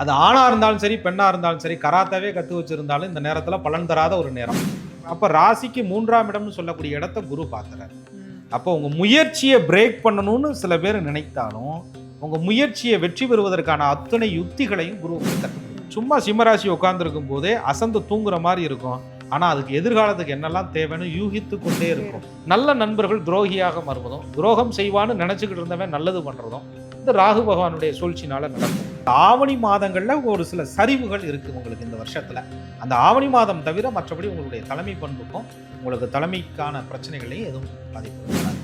அது ஆணாக இருந்தாலும் சரி பெண்ணாக இருந்தாலும் சரி கராத்தாவே கற்று வச்சிருந்தாலும் இந்த நேரத்தில் பலன் தராத ஒரு நேரம். அப்போ ராசிக்கு மூன்றாம் இடம்னு சொல்லக்கூடிய இடத்த குரு பார்த்துறாரு அப்போ உங்கள் முயற்சியை பிரேக் பண்ணணும்னு சில பேர் நினைத்தாலும் உங்கள் முயற்சியை வெற்றி பெறுவதற்கான அத்தனை யுக்திகளையும் குரு கொடுக்கும். சும்மா சிம்மராசி உட்காந்துருக்கும் போதே அசந்து தூங்குற மாதிரி இருக்கும். ஆனால் அதுக்கு எதிர்காலத்துக்கு என்னெல்லாம் தேவைன்னு யூகித்து கொண்டே இருக்கும். நல்ல நண்பர்கள் துரோகியாக மறுவதும் துரோகம் செய்வான்னு நினச்சிக்கிட்டு இருந்தவன் நல்லது பண்ணுறதும் இந்த ராகு பகவானுடைய சூழ்ச்சினால நடக்கும். ஆவணி மாதங்களில் ஒரு சில சரிவுகள் இருக்குது உங்களுக்கு இந்த வருஷத்தில். அந்த ஆவணி மாதம் தவிர மற்றபடி உங்களுடைய தலைமை பண்புக்கும் உங்களுக்கு தலைமைக்கான பிரச்சனைகளையும் எதுவும் பாதிப்பு வராது.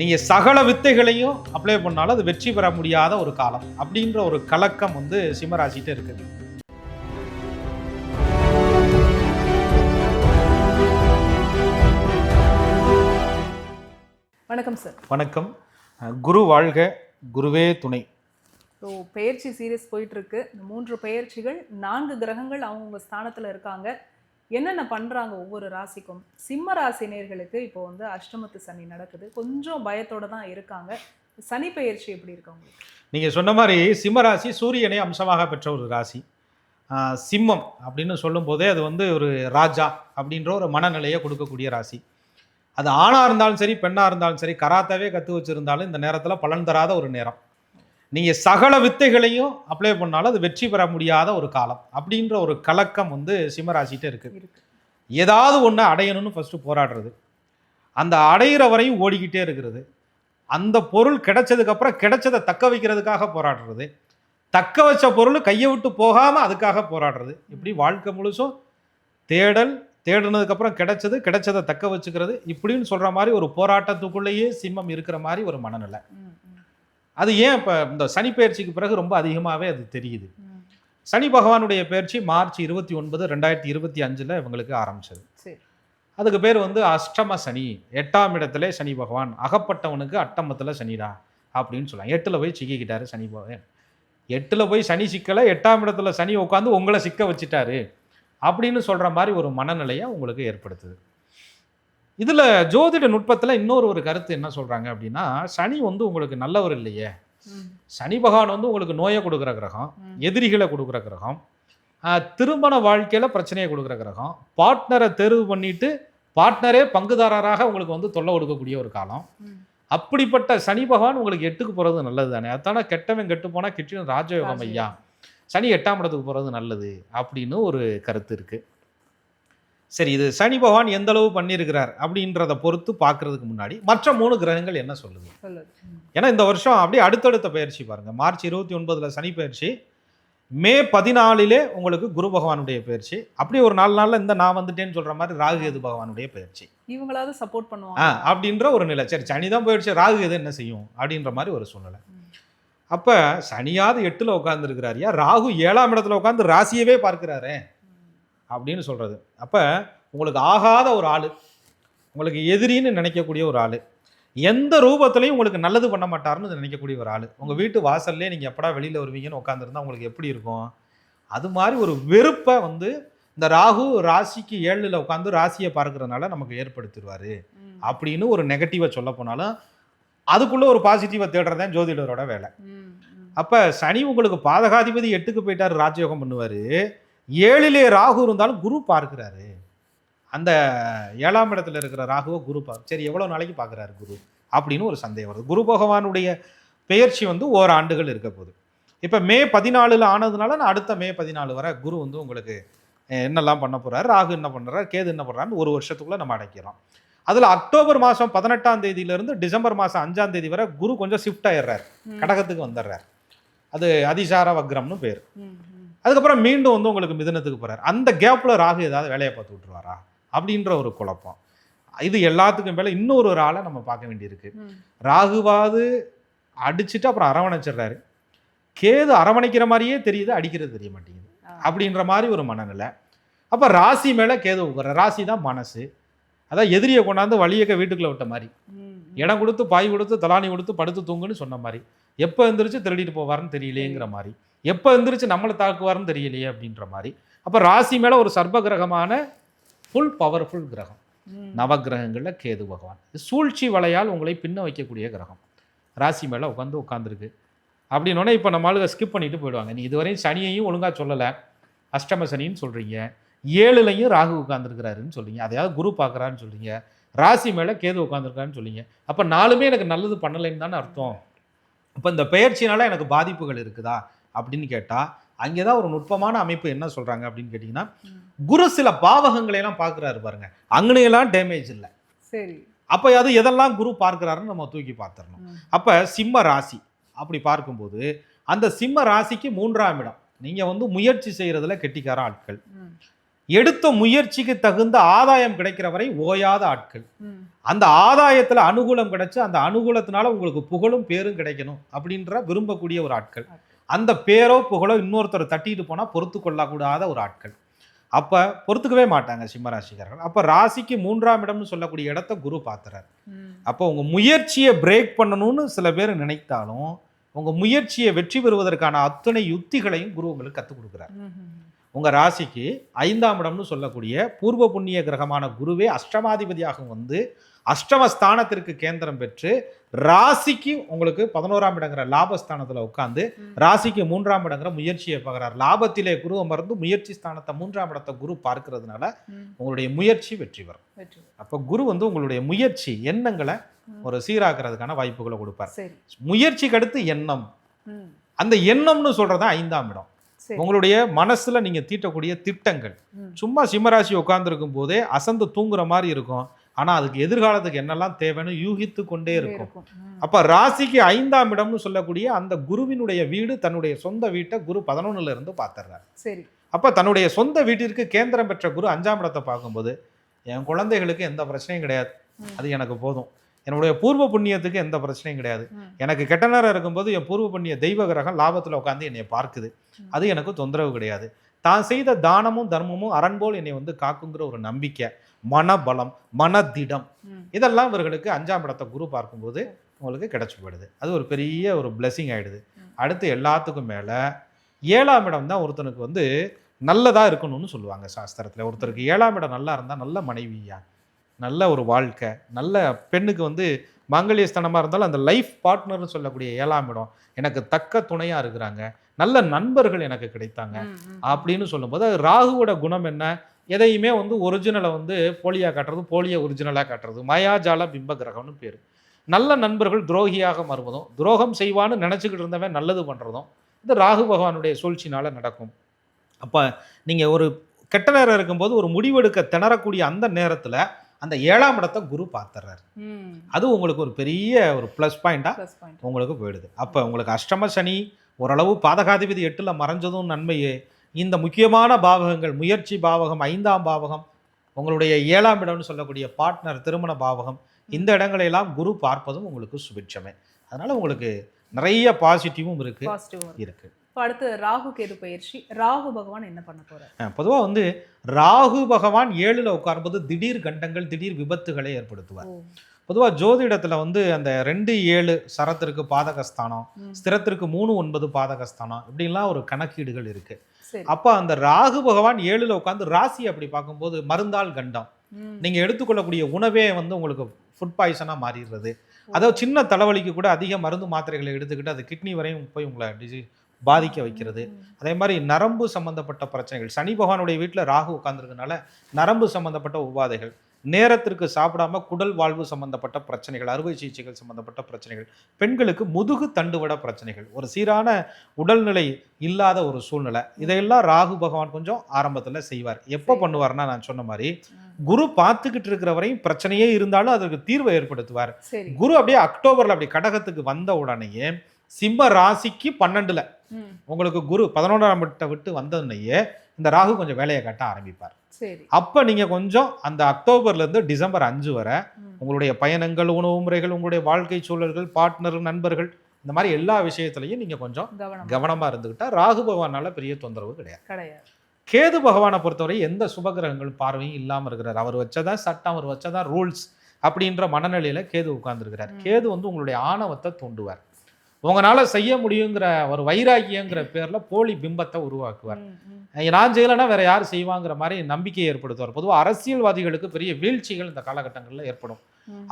நீங்க சகல வித்தைகளையும் அப்ளை பண்ணாலும் அது வெற்றி பெற முடியாத ஒரு காலம் அப்படின்ற ஒரு கலக்கம் வந்து சிம்மராசிட்ட இருக்குது. வணக்கம் சார் வணக்கம். குரு வாழ்க குருவே துணை. ஸோ பயிற்சி சீரியஸ் போயிட்டுருக்கு. இந்த மூன்று பயிற்சிகள் நான்கு கிரகங்கள் அவங்கவுங்க ஸ்தானத்தில் இருக்காங்க. என்னென்ன பண்ணுறாங்க ஒவ்வொரு ராசிக்கும்? சிம்ம ராசி நேர்களுக்கு இப்போ வந்து அஷ்டமத்து சனி நடக்குது. கொஞ்சம் பயத்தோடு தான் இருக்காங்க. சனி பயிற்சி எப்படி இருக்கு நீங்கள் சொன்ன மாதிரி சிம்மராசி சூரியனை அம்சமாக பெற்ற ஒரு ராசி. சிம்மம் அப்படின்னு சொல்லும்போதே அது வந்து ஒரு ராஜா அப்படின்ற ஒரு மனநிலையை கொடுக்கக்கூடிய ராசி. அது ஆணாக இருந்தாலும் சரி பெண்ணாக இருந்தாலும் சரி கராத்தாவே கற்று வச்சிருந்தாலும் இந்த நேரத்தில் பலன் தராத ஒரு நேரம். நீங்கள் சகல வித்தைகளையும் அப்ளை பண்ணாலும் அது வெற்றி பெற முடியாத ஒரு காலம் அப்படின்ற ஒரு கலக்கம் வந்து சிம்மராசிட்ட இருக்குது இருக்கு. ஏதாவது ஒன்று அடையணும்னு ஃபஸ்ட்டு போராடுறது. அந்த அடையிற வரையும் ஓடிக்கிட்டே இருக்கிறது. அந்த பொருள் கிடைச்சதுக்கப்புறம் கிடைச்சதை தக்க வைக்கிறதுக்காக போராடுறது. தக்க வச்ச பொருள் கையை விட்டு போகாமல் அதுக்காக போராடுறது. இப்படி வாழ்க்கை முழுசும் தேடல் தேடுனதுக்கப்புறம் கிடைச்சது கிடைச்சதை தக்க வச்சுக்கிறது. இப்படின்னு சொல்கிற மாதிரி ஒரு போராட்டத்துக்குள்ளேயே சிம்மம் இருக்கிற மாதிரி ஒரு மனநிலை. அது ஏன் இப்போ இந்த சனி பயிற்சிக்கு பிறகு ரொம்ப அதிகமாகவே அது தெரியுது. சனி பகவானுடைய பயிற்சி மார்ச் இருபத்தி ஒன்பது ரெண்டாயிரத்தி இருபத்தி அஞ்சில் இவங்களுக்கு ஆரம்பிச்சது. அதுக்கு பேர் வந்து அஷ்டம சனி. எட்டாம் இடத்துல சனி பகவான். அகப்பட்டவனுக்கு அட்டமத்தில் சனிடா அப்படின்னு சொல்லலாம் எட்டில் போய் சிக்கிக்கிட்டாரு சனி பகவான். எட்டில் போய் சனி சிக்கலை எட்டாம் இடத்துல சனி உட்காந்து உங்களை சிக்க வச்சுட்டாரு அப்படின்னு சொல்கிற மாதிரி ஒரு மனநிலையை உங்களுக்கு ஏற்படுத்துது. இதில் ஜோதிட நுட்பத்தில் இன்னொரு ஒரு கருத்து என்ன சொல்கிறாங்க அப்படின்னா சனி வந்து உங்களுக்கு நல்லவர் இல்லையே. சனி பகவான் வந்து உங்களுக்கு நோயை கொடுக்குற கிரகம். எதிரிகளை கொடுக்குற கிரகம் திருமண வாழ்க்கையில் பிரச்சனையை கொடுக்குற கிரகம் பார்ட்னரை தேர்வு பண்ணிட்டு பார்ட்னரே பங்குதாரராக உங்களுக்கு வந்து தொல்லை கொடுக்கக்கூடிய ஒரு காலம். அப்படிப்பட்ட சனி பகவான் உங்களுக்கு எட்டுக்கு போகிறது நல்லது தானே. அதானே கெட்டவன் கெட்டு போனால் கிட்டின ராஜயோகம் ஐயா. சனி எட்டாம் இடத்துக்கு போகிறது நல்லது அப்படின்னு ஒரு கருத்து இருக்கு. சரி இது சனி பகவான் எந்த அளவு பண்ணியிருக்கிறார் அப்படின்றத பொறுத்து பார்க்கறதுக்கு முன்னாடி மற்ற மூணு கிரகங்கள் என்ன சொல்லுது? ஏன்னா இந்த வருஷம் அப்படியே அடுத்தடுத்த பயிற்சி பாருங்க. மார்ச் இருபத்தி ஒன்பதுல சனி பயிற்சி மே பதினாலிலே உங்களுக்கு குரு பகவானுடைய பயிற்சி. அப்படியே ஒரு நாலு நாள்ல இந்த நான் வந்துட்டேன்னு சொல்ற மாதிரி ராகு கேது பகவானுடைய பயிற்சி. இவங்களாவது சப்போர்ட் பண்ணுவாங்க. அப்படின்ற ஒரு நிலை. சரி சனி தான் போயிடுச்சு ராகு கேது என்ன செய்யும் அப்படின்ற மாதிரி ஒரு சூழ்நிலை. அப்ப சனியாவது எட்டுல உட்கார்ந்து ராகு ஏழாம் இடத்துல உட்காந்து ராசியவே பார்க்கிறாரே. அப்படின்னு சொல்றது. அப்ப உங்களுக்கு ஆகாத ஒரு ஆளு உங்களுக்கு எதிரின்னு நினைக்கக்கூடிய ஒரு ஆளு எந்த ரூபத்திலையும் உங்களுக்கு நல்லது பண்ண மாட்டாருன்னு நினைக்கக்கூடிய ஒரு ஆளு. உங்க வீட்டு வாசல்லே நீங்க எப்படா வெளியில வருவீங்கன்னு உட்காந்துருந்தா உங்களுக்கு எப்படி இருக்கும்? அது மாதிரி ஒரு வெறுப்பை வந்து இந்த ராகு ராசிக்கு ஏழுல உட்காந்து ராசியை பார்க்கறதுனால நமக்கு ஏற்படுத்திடுவாரு. அப்படின்னு ஒரு நெகட்டிவை சொல்ல போனாலும் அதுக்குள்ள ஒரு பாசிட்டிவை தேடுறதான் ஜோதிடரோட வேலை. அப்ப சனி உங்களுக்கு பாதகாதிபதி எட்டுக்கு போயிட்டாரு ராஜயோகம் பண்ணுவாரு. ஏழிலே ராகு இருந்தாலும் குரு பார்க்கிறாரு. அந்த ஏழாம் இடத்துல இருக்கிற ராகுவை குரு பார்க்க சரி எவ்வளவு நாளைக்கு பார்க்கறாரு குரு? அப்படின்னு ஒரு சந்தேகம் வருது. குரு பகவானுடைய பெயர்ச்சி வந்து ஓராண்டுகள் இருக்க போகுது. இப்போ மே பதினாலுல ஆனதுனால நான் அடுத்த மே பதினாலு வரை குரு வந்து உங்களுக்கு என்னெல்லாம் பண்ண போறாரு? ராகு என்ன பண்றாரு? கேது என்ன பண்றாருன்னு ஒரு வருஷத்துக்குள்ள நம்ம அடைக்கிறோம். அதுல அக்டோபர் மாசம் பதினெட்டாம் தேதியில இருந்து டிசம்பர் மாசம் அஞ்சாம் தேதி வரை குரு கொஞ்சம் ஷிஃப்ட் ஆயிடுறாரு. கடகத்துக்கு வந்துடுறாரு. அது அதிசார வக்ரம்னு பேர். அதுக்கப்புறம் மீண்டும் வந்து உங்களுக்கு மிதுனத்துக்கு போறாரு. அந்த கேப்ல ராகு ஏதாவது வேலையை பார்த்து விட்டுருவாரா? அப்படின்ற ஒரு குழப்பம். இது எல்லாத்துக்கும் மேல இன்னொரு ஒரு ஆளை நம்ம பார்க்க வேண்டியிருக்கு. ராகுவாது அடிச்சுட்டு அப்புறம் அரவணைச்சிடுறாரு. கேது அரவணைக்கிற மாதிரியே தெரியுது அடிக்கிறது தெரிய மாட்டேங்குது. அப்படின்ற மாதிரி ஒரு மனநிலை. அப்ப ராசி மேல கேது உட்கார ராசி தான் மனசு. அதான் எதிரியை கொண்டாந்து வழியக்க வீட்டுக்குள்ள விட்ட மாதிரி. இடம் கொடுத்து பாய் கொடுத்து தலானி கொடுத்து படுத்து தூங்குன்னு சொன்ன மாதிரி. எப்போ எந்திரிச்சு திருடிட்டு போவாருன்னு தெரியலையேங்கிற மாதிரி. எப்போ எந்திரிச்சு நம்மளை தாக்குவாருன்னு தெரியலையே அப்படின்ற மாதிரி. அப்போ ராசி மேலே ஒரு சர்ப கிரகமான ஃபுல் பவர்ஃபுல் கிரகம். நவகிரகங்களில் கேது பகவான். சூழ்ச்சி வலையால் உங்களை பின்ன வைக்கக்கூடிய கிரகம். ராசி மேலே உட்காந்து உட்காந்துருக்கு அப்படின்னோடனே இப்போ நம்ம ஆளுங்க ஸ்கிப் பண்ணிட்டு போயிடுவாங்க. நீ இதுவரையும் சனியையும் ஒழுங்காக சொல்லலை. அஷ்டம சனின்னு சொல்கிறீங்க ஏழுலையும் ராகு உட்காந்துருக்கிறாருன்னு சொல்றீங்க. அதையாவது குரு பார்க்குறாருன்னு சொல்றீங்க. ராசி மேலே கேது உட்காந்துருக்காருன்னு சொல்றீங்க. அப்போ நாலுமே எனக்கு நல்லது பண்ணலைன்னு தானே அர்த்தம். இப்போ இந்த பெயர்ச்சினால எனக்கு பாதிப்புகள் இருக்குதா? அப்படின்னு கேட்டால் அங்கே தான் ஒரு நுட்பமான அமைப்பு என்ன சொல்கிறாங்க அப்படின்னு கேட்டிங்கன்னா. குரு சில பாவகங்களை எல்லாம் பார்க்குறாரு பாருங்க அங்கனையெல்லாம் டேமேஜ் இல்லை சரி அப்போ அது எதெல்லாம் குரு பார்க்குறாருன்னு நம்ம தூக்கி பார்த்துடணும். அப்போ சிம்ம ராசி அப்படி பார்க்கும்போது அந்த சிம்ம ராசிக்கு மூன்றாம் இடம் நீங்கள் வந்து முயற்சி செய்கிறதுல கெட்டிக்கார ஆட்கள். எடுத்த முயற்சிக்கு தகுந்த ஆதாயம் கிடைக்கிற வரை ஓயாத ஆட்கள். அந்த ஆதாயத்தில் அனுகூலம் கிடைச்சு அந்த அனுகூலத்தினால உங்களுக்கு புகழும் பேரும் கிடைக்கணும் அப்படின்ற விரும்பக்கூடிய ஒரு ஆட்கள் அந்த பேரோ புகழோ இன்னொருத்தர் தட்டிட்டு போனால் பொறுத்து கொள்ளக்கூடாத ஒரு ஆட்கள் அப்போ பொறுத்துக்கவே மாட்டாங்க சிம்மராசிக்காரர்கள் அப்போ ராசிக்கு மூன்றாம் இடம்னு சொல்லக்கூடிய இடத்த குரு பார்த்துறாரு. அப்போ உங்கள் முயற்சியை பிரேக் பண்ணணும்னு சில பேர் நினைத்தாலும் உங்கள் முயற்சியை வெற்றி பெறுவதற்கான அத்தனை யுத்திகளையும் குரு உங்களுக்கு கற்றுக் கொடுக்குறாரு. உங்கள் ராசிக்கு ஐந்தாம் இடம்னு சொல்லக்கூடிய பூர்வ புண்ணிய கிரகமான குருவே அஷ்டமாதிபதியாக வந்து அஷ்டமஸ்தானத்திற்கு கேந்திரம் பெற்று ராசிக்கு உங்களுக்கு பதினோராம் இடங்கிற லாபஸ்தானத்தில் உட்காந்து. ராசிக்கு மூன்றாம் இடங்கிற முயற்சியை பார்க்குறார் லாபத்திலே குரு அமர்ந்து முயற்சி ஸ்தானத்தை மூன்றாம் இடத்தை குரு பார்க்கறதுனால. உங்களுடைய முயற்சி வெற்றி வரும் அப்போ குரு வந்து உங்களுடைய முயற்சி எண்ணங்களை. ஒரு சீராக்கிறதுக்கான வாய்ப்புகளை கொடுப்பார் முயற்சிக்கு அடுத்து எண்ணம். அந்த எண்ணம்னு சொல்றது ஐந்தாம் இடம் உங்களுடைய மனசுல நீங்க தீட்டக்கூடிய திட்டங்கள். சும்மா சிம்மராசி உட்கார்ந்துருக்கும் போதே அசந்து தூங்குற மாதிரி இருக்கும் ஆனா அதுக்கு எதிர்காலத்துக்கு என்னெல்லாம் தேவைன்னு யூகித்து கொண்டே இருக்கும். அப்ப ராசிக்கு ஐந்தாம் இடம்னு சொல்லக்கூடிய அந்த குருவினுடைய வீடு தன்னுடைய சொந்த வீட்டை குரு பதினொன்னுல இருந்து பார்த்துறாரு சரி. அப்ப தன்னுடைய சொந்த வீட்டிற்கு கேந்திரம் பெற்ற குரு அஞ்சாம் இடத்தை பார்க்கும்போது என் குழந்தைகளுக்கு எந்த பிரச்சனையும் கிடையாது. அது எனக்கு போதும். என்னுடைய பூர்வ புண்ணியத்துக்கு எந்த பிரச்சனையும் கிடையாது. எனக்கு கெட்ட நேரம் இருக்கும்போது என் பூர்வ புண்ணிய தெய்வ கிரகம் லாபத்தில் உட்காந்து என்னை பார்க்குது. அது எனக்கு தொந்தரவு கிடையாது. தான் செய்த தானமும் தர்மமும் அரண்போல் என்னை வந்து காக்குங்கிற ஒரு நம்பிக்கை. மனபலம் மனதிடம். இதெல்லாம் இவர்களுக்கு அஞ்சாம் இடத்தை குரு பார்க்கும்போது உங்களுக்கு கிடைச்சி போயிடுது அது ஒரு பெரிய ஒரு blessing ஆயிடுது ம். அடுத்து எல்லாத்துக்கும் மேலே ஏழாம் இடம் தான் ஒருத்தனுக்கு வந்து நல்லதா இருக்கணும்னு சொல்லுவாங்க சாஸ்திரத்தில் ஒருத்தருக்கு ஏழாம் இடம் நல்லா இருந்தால் நல்ல மனைவியா நல்ல ஒரு வாழ்க்கை நல்ல பெண்ணுக்கு வந்து மாங்கல்யஸ்தானமாக இருந்தாலும் அந்த லைஃப் பார்ட்னர்னு சொல்லக்கூடிய ஏழாம் இடம் எனக்கு தக்க துணையாக இருக்கிறாங்க நல்ல நண்பர்கள் எனக்கு கிடைத்தாங்க. அப்படின்னு சொல்லும்போது ராகுவோட குணம் என்ன எதையுமே வந்து ஒரிஜினலை வந்து போலியாக காட்டுறது போலியை ஒரிஜினலாக காட்டுறது. மயாஜால பிம்ப கிரகம்னு பேர். நல்ல நண்பர்கள் துரோகியாக மறுவதும் துரோகம் செய்வான்னு நினச்சிக்கிட்டு இருந்தவன் நல்லது பண்ணுறதும் இது ராகு பகவானுடைய சூழ்ச்சினால நடக்கும். அப்போ நீங்கள் ஒரு கெட்ட நேரம் இருக்கும்போது ஒரு முடிவெடுக்க திணறக்கூடிய அந்த நேரத்தில் அந்த ஏழாம் இடத்தை குரு பார்த்துறாரு. அது உங்களுக்கு ஒரு பெரிய ஒரு ப்ளஸ் பாயிண்டாக point. உங்களுக்கு போயிடுது. அப்போ உங்களுக்கு அஷ்டம சனி ஓரளவு பாதகாதிபதி எட்டில் மறைஞ்சதும் நன்மையே. இந்த முக்கியமான பாவகங்கள் முயற்சி பாவகம் ஐந்தாம் பாவகம் உங்களுடைய ஏழாம் இடம்னு சொல்லக்கூடிய பார்ட்னர் திருமண பாவகம் இந்த இடங்களையெல்லாம் குரு பார்ப்பதும் உங்களுக்கு சுபிட்சமே. அதனால உங்களுக்கு நிறைய பாசிட்டிவும் இருக்கு. Positive வரும். இருக்கு. இப்ப அடுத்து ராகு கேது பயிற்சி. ராகு பகவான் என்ன பண்ண போறார்? பொதுவாக வந்து ராகு பகவான் ஏழுல உட்காரும்போது திடீர் கண்டங்கள் திடீர் விபத்துகளை ஏற்படுத்துவார். பொதுவாக ஜோதிடத்துல வந்து அந்த ரெண்டு ஏழு சரத்திற்கு பாதகஸ்தானம். ஸ்திரத்திற்கு மூணு ஒன்பது பாதகஸ்தானம் இப்படிலாம் ஒரு கணக்கீடுகள் இருக்கு. அப்போ அந்த ராகு பகவான் ஏழுல உட்காந்து ராசி அப்படி பார்க்கும்போது மருந்தால் கண்டம். நீங்க எடுத்துக்கொள்ளக்கூடிய உணவே வந்து உங்களுக்கு ஃபுட் பாய்சனா மாறிடுறது. அதாவது சின்ன தலைவலிக்கு கூட அதிக மருந்து மாத்திரைகளை எடுத்துக்கிட்டு அது கிட்னி வரையும் போய் உங்களை டிசீஸ் பாதிக்க வைக்கிறது. அதே மாதிரி நரம்பு சம்பந்தப்பட்ட பிரச்சனைகள். சனி பகவானுடைய வீட்டில் ராகு உட்கார்ந்திருக்கனால நரம்பு சம்பந்தப்பட்ட உபாதைகள். நேரத்திற்கு சாப்பிடாம குடல் வாழ்வு சம்பந்தப்பட்ட பிரச்சனைகள் அறுவை சிகிச்சைகள் சம்பந்தப்பட்ட பிரச்சனைகள் பெண்களுக்கு முதுகு தண்டுவட பிரச்சனைகள் ஒரு சீரான உடல்நிலை இல்லாத ஒரு சூழ்நிலை இதையெல்லாம் ராகு பகவான் கொஞ்சம் ஆரம்பத்தில் செய்வார் எப்போ. பண்ணுவார்னா நான் சொன்ன மாதிரி. குரு பார்த்துக்கிட்டு இருக்கிற வரையும் பிரச்சனையே இருந்தாலும் அதற்கு தீர்வை ஏற்படுத்துவார் குரு அப்படியே அக்டோபர்ல அப்படி கடகத்துக்கு வந்த உடனேயே சிம்ம ராசிக்கு பன்னெண்டுல. உங்களுக்கு குரு பதினொன்றாம் விட்ட விட்டு வந்ததுனையே இந்த ராகு கொஞ்சம் வேலையை காட்ட ஆரம்பிப்பார். அப்ப நீங்க கொஞ்சம் அந்த அக்டோபர்ல இருந்து டிசம்பர் அஞ்சு வரை. உங்களுடைய பயணங்கள் உணவு முறைகள் உங்களுடைய வாழ்க்கை சூழல்கள் பார்ட்னர் நண்பர்கள் இந்த மாதிரி எல்லா விஷயத்துலையும் நீங்க கொஞ்சம் கவனம். கவனமா இருந்துக்கிட்டா ராகு பகவானால பெரிய தொந்தரவு கிடையாது. கிடையாது. கேது பகவானை பொறுத்தவரை எந்த சுபகிரகங்கள் பார்வையும் இல்லாம இருக்கிறார். அவர் வச்சதான் சட்டம் அவர் வச்சதான் ரூல்ஸ் அப்படின்ற மனநிலையில கேது உட்கார்ந்துருக்கிறார். கேது வந்து உங்களுடைய ஆணவத்தை தூண்டுவார். உங்களால செய்ய முடியுங்கிற ஒரு வைராகியங்கிற பேர்ல போலி பிம்பத்தை உருவாக்குவார். நான் செய்யலைன்னா வேற யார் செய்வாங்கிற மாதிரி நம்பிக்கையை ஏற்படுத்துவார் பொதுவாக அரசியல்வாதிகளுக்கு பெரிய வீழ்ச்சிகள் இந்த காலகட்டங்களில் ஏற்படும்.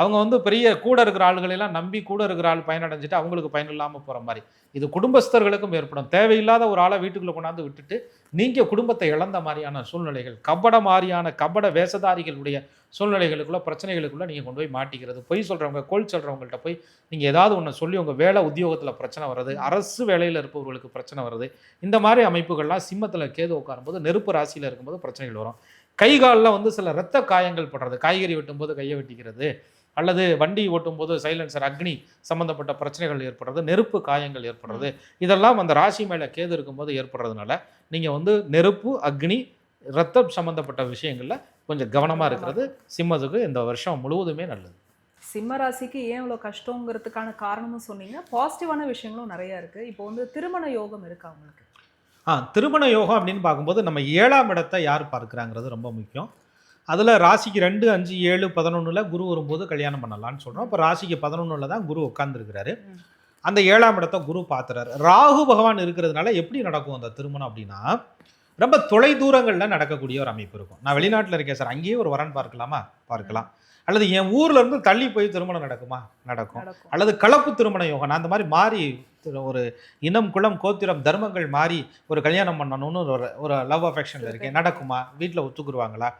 அவங்க வந்து பெரிய கூட இருக்கிற ஆளுகளை எல்லாம் நம்பி கூட இருக்கிற ஆள் பயனடைஞ்சிட்டு அவங்களுக்கு பயன் இல்லாமல் போகிற மாதிரி. இது குடும்பஸ்தர்களுக்கும் ஏற்படும். தேவையில்லாத ஒரு ஆளை வீட்டுக்குள்ள கொண்டாந்து விட்டுட்டு நீங்க குடும்பத்தை இழந்த மாதிரியான சூழ்நிலைகள் கபட மாதிரியான கபட வேஷதாரிகளுடைய சூழ்நிலைகளுக்குள்ள பிரச்சனைகளுக்குள்ள நீங்க கொண்டு போய் மாட்டிக்கிறது பொய் சொல்றவங்க கோல் சொல்றவங்கள்ட்ட போய் நீங்க ஏதாவது ஒன்று சொல்லி உங்க வேலை உத்தியோகத்துல பிரச்சனை வர்றது அரசு வேலையில இருப்பவர்களுக்கு பிரச்சனை வருது இந்த மாதிரி அமைப்புகள்லாம் சிம்மத்துல கேது உட்காரும்போது நெருப்பு ராசியில இருக்கும்போது பிரச்சனைகள் வரும். கை காலில் வந்து சில இரத்த காயங்கள் படுறது. காய்கறி வெட்டும்போது கையை வெட்டிக்கிறது. அல்லது வண்டி ஓட்டும்போது சைலன்சர் அக்னி சம்பந்தப்பட்ட பிரச்சனைகள் ஏற்படுறது. நெருப்பு காயங்கள் ஏற்படுறது. இதெல்லாம் அந்த ராசி மேலே கேது இருக்கும்போது ஏற்படுறதுனால நீங்கள் வந்து நெருப்பு அக்னி ரத்தம் சம்பந்தப்பட்ட விஷயங்கள்ல கொஞ்சம் கவனமாக இருக்கிறது. சிம்மத்துக்கு இந்த வருஷம் முழுவதுமே நல்லது. சிம்ம ராசிக்கு ஏன் இவ்வளோ கஷ்டங்கிறதுக்கான காரணமும் சொன்னீங்க. பாசிட்டிவான விஷயங்களும் நிறைய இருக்கு. இப்போ வந்து திருமண யோகம் இருக்கு அவங்களுக்கு ஆ திருமண யோகம் அப்படின்னு பார்க்கும்போது நம்ம ஏழாம் இடத்தை யார் பார்க்குறாங்கிறது ரொம்ப முக்கியம். அதில் ராசிக்கு ரெண்டு அஞ்சு ஏழு பதினொன்றில் குரு வரும்போது கல்யாணம் பண்ணலாம்னு சொல்கிறோம் இப்போ ராசிக்கு பதினொன்றில் தான் குரு உட்காந்துருக்கிறாரு. அந்த ஏழாம் இடத்தை குரு பார்த்துறாரு ராகு பகவான் இருக்கிறதுனால எப்படி நடக்கும் அந்த திருமணம் அப்படின்னா ரொம்ப தொலை தூரங்களில் நடக்கக்கூடிய ஒரு அமைப்பு இருக்கும். நான் வெளிநாட்டில் இருக்கேன் சார். அங்கேயே ஒரு வரன் பார்க்கலாமா? பார்க்கலாம். அல்லது என் ஊர்ல இருந்து தள்ளி போய் திருமணம் நடக்குமா? நடக்கும். அல்லது கலப்பு திருமண யோகம். நான் அந்த மாதிரி மாறி ஒரு இனம் குலம் கோத்திரம் தர்மங்கள் மாறி ஒரு கல்யாணம் பண்ணணும்னு ஒரு ஒரு லவ் அஃபெக்ஷனில் இருக்கேன். நடக்குமா? வீட்டில் ஒத்துக்குருவாங்களா?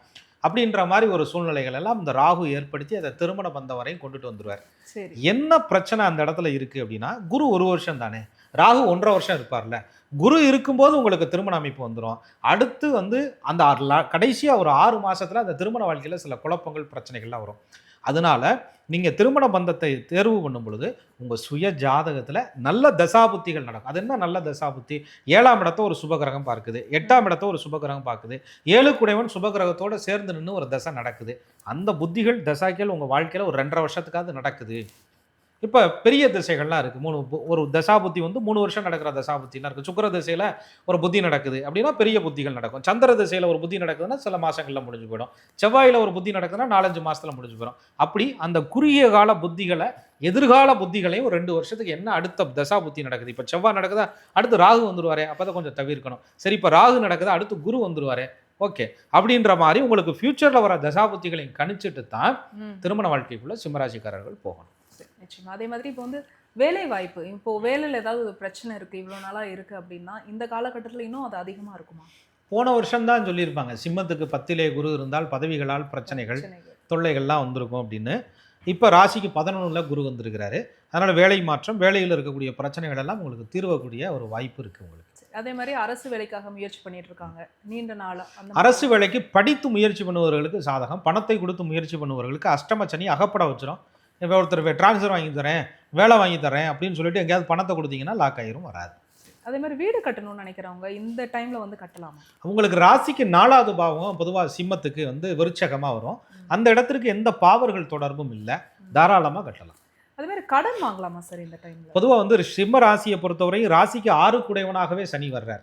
அப்படின்ற மாதிரி ஒரு சூழ்நிலைகள் எல்லாம் இந்த ராகு ஏற்படுத்தி அதை திருமண பந்தம் வரையும் கொண்டுட்டு வந்துருவார். சரி. என்ன பிரச்சனை அந்த இடத்துல இருக்கு அப்படின்னா குரு ஒரு வருஷம் தானே. ராகு ஒன்றரை வருஷம் இருப்பார்ல. குரு இருக்கும்போது உங்களுக்கு திருமண அமைப்பு வந்துடும் அடுத்து வந்து அந்த ல- கடைசியா ஒரு ஆறு மாசத்துல அந்த திருமண வாழ்க்கையில சில குழப்பங்கள் பிரச்சனைகள்லாம் வரும். அதனால நீங்கள் திருமண பந்தத்தை தேர்வு பண்ணும் பொழுது உங்கள் சுய ஜாதகத்தில் நல்ல தசாபுத்திகள் நடக்கும். அது என்ன நல்ல தசாபுத்தி? ஏழாம் இடத்த ஒரு சுபகிரகம் பார்க்குது. எட்டாம் இடத்த ஒரு சுபகிரகம் பார்க்குது. ஏழு குடைவன் சுபகிரகத்தோட சேர்ந்து நின்று ஒரு தசை நடக்குது. அந்த புத்திகள் தசாக்கள் உங்கள் வாழ்க்கையில் ஒரு ரெண்டரை வருஷத்துக்காவது நடக்குது. இப்போ பெரிய திசைகள்லாம் இருக்குது மூணு ஒரு தசாபுத்தி வந்து மூணு வருஷம் நடக்கிற தசாபுத்திலாம் இருக்குது சுக்கிர திசையில் ஒரு புத்தி நடக்குது அப்படின்னா பெரிய புத்திகள் நடக்கும். சந்திர திசையில் ஒரு புத்தி நடக்குதுன்னா சில மாதங்களில் முடிஞ்சு போயிடும். செவ்வாயில் ஒரு புத்தி நடக்குதுன்னா நாலஞ்சு மாசத்துல முடிஞ்சு போயிடும். அப்படி அந்த குறுகிய கால புத்திகளை எதிர்கால புத்திகளையும் ஒரு ரெண்டு வருஷத்துக்கு என்ன அடுத்த தசா புத்தி நடக்குது? இப்போ செவ்வாய் நடக்குதா? அடுத்து ராகு வந்துருவாரே. அப்போ தான் கொஞ்சம் தவிர்க்கணும். சரி இப்போ ராகு நடக்குதா? அடுத்து குரு வந்துருவாரே. ஓகே. அப்படின்ற மாதிரி உங்களுக்கு ஃப்யூச்சரில் வர தசாபுத்திகளையும் கணிச்சிட்டு தான் திருமண வாழ்க்கைக்குள்ள சிம்மராசிக்காரர்கள் போகணும். நிச்சயமா. அதே மாதிரி இப்போ வந்து வேலை வாய்ப்பு இப்போ வேலையில் ஏதாவது ஒரு பிரச்சனை இருக்கு இவ்வளோ நாளா இருக்கு அப்படின்னா இந்த காலகட்டத்தில் இன்னும் அது அதிகமா இருக்குமா? போன வருஷம் தான் சொல்லியிருப்பாங்க சிம்மத்துக்கு பத்திலே குரு இருந்தால் பதவிகளால் பிரச்சனைகள் தொல்லைகள்லாம் வந்திருக்கும் அப்படின்னு. இப்போ ராசிக்கு பதினொன்றில் குரு வந்திருக்கிறாரு. அதனால் வேலை மாற்றம் வேலையில் இருக்கக்கூடிய பிரச்சனைகள் எல்லாம் உங்களுக்கு தீர்வக்கூடிய ஒரு வாய்ப்பு இருக்குது உங்களுக்கு. அதே மாதிரி அரசு வேலைக்காக முயற்சி பண்ணிட்டு இருக்காங்க நீண்ட நாளா அந்த அரசு வேலைக்கு படித்து முயற்சி பண்ணுபவர்களுக்கு சாதகம் பணத்தை கொடுத்து முயற்சி பண்ணுபவர்களுக்கு அஷ்டம சனி அகப்பட வச்சிரும். இப்போ ஒருத்தர் டிரான்ஸ்ஃபர் வாங்கி தரேன் வேலை வாங்கி தரேன் அப்படின்னு சொல்லிட்டு எங்கேயாவது பணத்தை கொடுத்தீங்கன்னா லாக் ஆயிரும் வராது. அதே மாதிரி வீடு கட்டணும்னு நினைக்கிறவங்க இந்த டைம்ல வந்து கட்டலாமா? உங்களுக்கு ராசிக்கு நாலாவது பாவம் பொதுவாக சிம்மத்துக்கு வந்து விருச்சகமாக வரும். அந்த இடத்திற்கு எந்த பாவர்கள் தொடர்பும் இல்லை. தாராளமாக கட்டலாம். அதே மாதிரி கடன் வாங்கலாமா சார் இந்த டைம்ல பொதுவாக வந்து சிம்ம ராசியை பொறுத்தவரையும் ராசிக்கு ஆறு குடையவனாகவே சனி வர்றார்.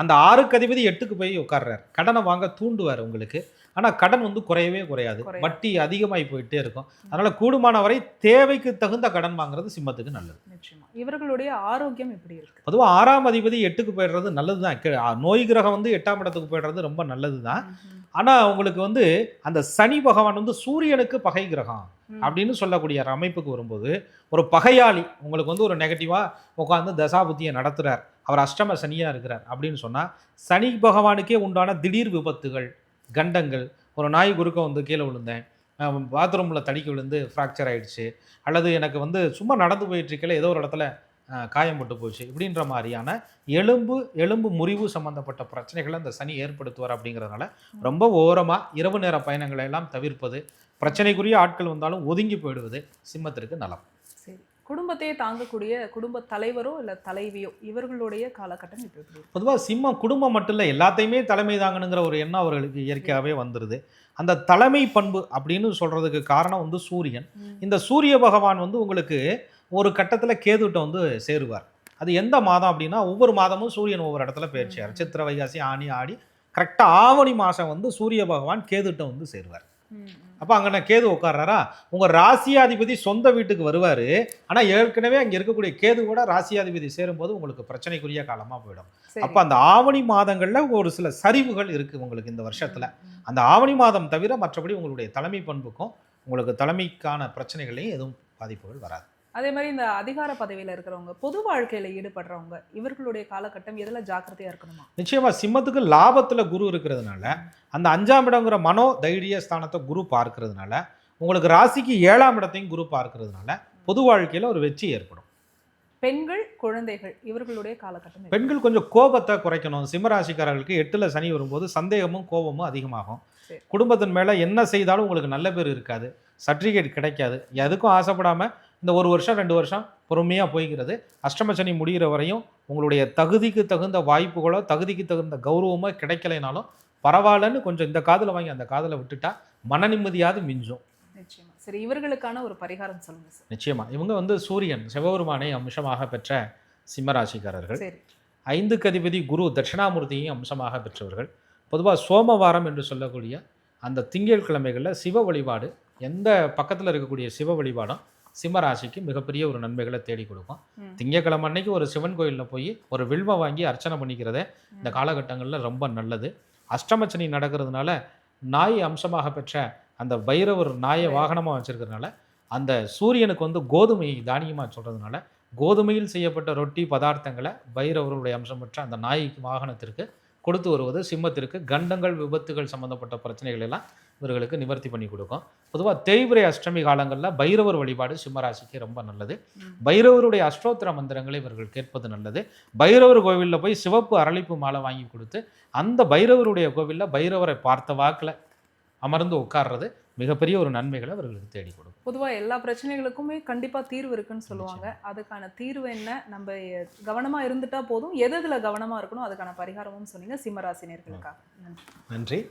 அந்த ஆறுக்கு அதிபதி எட்டுக்கு போய் உட்கார்றார். கடனை வாங்க தூண்டுவார் உங்களுக்கு. ஆனால் கடன் வந்து குறையவே குறையாது. வட்டி அதிகமாகி போயிட்டே இருக்கும். அதனால கூடுமான வரை தேவைக்கு தகுந்த கடன் வாங்குறது சிம்மத்துக்கு நல்லது. நிச்சயமா. இவர்களுடைய ஆரோக்கியம் எப்படி இருக்கு. பொதுவாக ஆறாம் அதிபதி எட்டுக்கு போயிடுறது நல்லது தான் நோய் கிரகம் வந்து எட்டாம் இடத்துக்கு போயிடுறது ரொம்ப நல்லது தான். ஆனால் உங்களுக்கு வந்து அந்த சனி பகவான் வந்து சூரியனுக்கு பகை கிரகம். அப்படின்னு சொல்லக்கூடிய ஒரு அமைப்புக்கு வரும்போது ஒரு பகையாளி உங்களுக்கு வந்து ஒரு நெகட்டிவாக உட்காந்து தசாபுத்தியை நடத்துகிறார் அவர் அஷ்டம சனியாக இருக்கிறார் அப்படின்னு சொன்னால் சனி பகவானுக்கே உண்டான திடீர் விபத்துகள் கண்டங்கள். ஒரு நாய் குறுக்க வந்து கீழே விழுந்தேன். பாத்ரூமில் தடிக்க விழுந்து ஃப்ராக்சர் ஆகிடுச்சு அல்லது எனக்கு வந்து சும்மா நடந்து போயிட்டுருக்கல ஏதோ ஒரு இடத்துல காயம் காயம்பட்டு போச்சு. இப்படின்ற மாதிரியான எலும்பு எலும்பு முறிவு சம்மந்தப்பட்ட பிரச்சனைகளை அந்த சனி ஏற்படுத்துவார் அப்படிங்கிறதுனால ரொம்ப ஓரமாக இரவு நேர பயணங்களை எல்லாம் தவிர்ப்பது பிரச்சனைக்குரிய ஆட்கள் வந்தாலும் ஒதுங்கி போயிடுவது சிம்மத்திற்கு நலம். குடும்பத்தையே தாங்கக்கூடிய குடும்ப தலைவரோ இல்ல தலைவியோ இவர்களுடைய காலகட்டம் இப்போ பொதுவாக சிம்மம் குடும்பம் மட்டும் இல்லை எல்லாத்தையுமே தலைமை தாங்கணுங்கிற ஒரு எண்ணம் அவர்களுக்கு இயற்கையாகவே வந்துடுது அந்த தலைமை பண்பு அப்படின்னு சொல்கிறதுக்கு காரணம் வந்து சூரியன். இந்த சூரிய பகவான் வந்து உங்களுக்கு ஒரு கட்டத்தில் கேதுட்ட வந்து சேருவார். அது எந்த மாதம் அப்படின்னா ஒவ்வொரு மாதமும் சூரியன் ஒவ்வொரு இடத்துல பயிற்சியார் சித்திரை வைகாசி ஆனி ஆடி கரெக்டாக ஆவணி மாதம் வந்து சூரிய பகவான் கேதுட்ட வந்து சேருவார். அப்போ அங்கே கேது உட்கார்றாரா? உங்கள் ராசியாதிபதி சொந்த வீட்டுக்கு வருவார். ஆனால் ஏற்கனவே அங்கே இருக்கக்கூடிய கேது கூட ராசியாதிபதி சேரும்போது உங்களுக்கு பிரச்சனைக்குரிய காலமாக போயிடும். அப்போ அந்த ஆவணி மாதங்களில் ஒரு சில சரிவுகள் இருக்குது உங்களுக்கு இந்த வருஷத்தில். அந்த ஆவணி மாதம் தவிர மற்றபடி உங்களுடைய தலைமை பண்புக்கும் உங்களுக்கு தலைமைக்கான பிரச்சனைகளையும் எதுவும் பாதிப்புகள் வராது. அதே மாதிரி இந்த அதிகார பதவியில இருக்கிறவங்க பொது வாழ்க்கையில ஈடுபடுறவங்க இவர்களுடைய காலகட்டம் எதுல ஜாக்கிரதையா இருக்கணுமா? நிச்சயமா சிம்மத்துக்கு லாபத்துல குரு இருக்கிறதுனால அந்த அஞ்சாம் இடங்கிற மனோ தைரிய ஸ்தானத்தை குரு பார்க்கறதுனால உங்களுக்கு ராசிக்கு ஏழாம் இடத்தையும் குரு பார்க்கறதுனால பொது வாழ்க்கையில ஒரு வெற்றி ஏற்படும். பெண்கள் குழந்தைகள் இவர்களுடைய காலகட்டம்? பெண்கள் கொஞ்சம் கோபத்தை குறைக்கணும். சிம்மராசிக்காரர்களுக்கு எட்டுல சனி வரும்போது சந்தேகமும் கோபமும் அதிகமாகும். குடும்பத்தின் மேல என்ன செய்தாலும் உங்களுக்கு நல்ல பேர் இருக்காது. சர்டிஃபிகேட் கிடைக்காது. எதுக்கும் ஆசைப்படாம இந்த ஒரு வருஷம் ரெண்டு வருஷம் பொறுமையா போய்கிறது. அஷ்டம சனி முடிகிற வரையும் உங்களுடைய தகுதிக்கு தகுந்த வாய்ப்புகளோ தகுதிக்கு தகுந்த கௌரவமோ கிடைக்கலைனாலும் பரவாயில்லன்னு கொஞ்சம் இந்த காதுல வாங்கி அந்த காதுல விட்டுட்டா மன நிம்மதியாவது மிஞ்சும். நிச்சயமா. சரி இவர்களுக்கான ஒரு பரிகாரம் சொல்லுங்க சார். நிச்சயமா. இவங்க வந்து சூரியன் சிவபெருமானை அம்சமாக பெற்ற சிம்மராசிக்காரர்கள். சரி. ஐந்துக்கு அதிபதி குரு தட்சிணாமூர்த்தியையும் அம்சமாக பெற்றவர்கள். பொதுவாக சோமவாரம் என்று சொல்லக்கூடிய அந்த திங்கள் கிழமைகளில் சிவ வழிபாடு எந்த பக்கத்தில் இருக்கக்கூடிய சிவ வழிபாடும் சிம்ம ராசிக்கு மிகப்பெரிய ஒரு நன்மைகளை தேடி கொடுக்கும். திங்கக்கிழமை அன்னைக்கு ஒரு சிவன் கோயிலில் போய் ஒரு வில்வம் வாங்கி அர்ச்சனை பண்ணிக்கிறதே இந்த. காலகட்டங்களில் ரொம்ப நல்லது அஷ்டமச்சனி நடக்கிறதுனால நாய் அம்சமாக பெற்ற அந்த பைரவர் நாயை வாகனமாக வச்சிருக்கிறதுனால அந்த சூரியனுக்கு வந்து கோதுமை தானியமாக சொல்கிறதுனால கோதுமையில் செய்யப்பட்ட ரொட்டி பதார்த்தங்களை பைரவருடைய அம்சம் பெற்ற அந்த நாய்க்கு வாகனத்திற்கு கொடுத்து வருவது சிம்மத்திற்கு கண்டங்கள் விபத்துகள் சம்பந்தப்பட்ட பிரச்சனைகள் எல்லாம் இவர்களுக்கு நிவர்த்தி பண்ணி கொடுக்கும். பொதுவாக தேய்பிரை அஷ்டமி காலங்களில் பைரவர் வழிபாடு சிம்மராசிக்கு ரொம்ப நல்லது. பைரவருடைய அஷ்டோத்திர மந்திரங்களை இவர்கள் கேட்பது நல்லது. பைரவர் கோவிலில் போய் சிவப்பு அரளிப்பு மாலை வாங்கி கொடுத்து அந்த பைரவருடைய கோவிலில் பைரவரை பார்த்த வாக்கில் அமர்ந்து உட்கார்றது மிகப்பெரிய ஒரு நன்மைகளை அவர்களுக்கு தேடி கொடுக்கும். பொதுவா எல்லா பிரச்சனைகளுக்குமே கண்டிப்பா தீர்வு இருக்குன்னு சொல்லுவாங்க. அதுக்கான தீர்வு என்ன? நம்ம கவனமா இருந்துட்டா போதும். எது எதுல கவனமா இருக்கணும்? அதுக்கான பரிகாரமும் சொன்னீங்க. சிம்மராசினியர்களுக்காக நன்றி. நன்றி.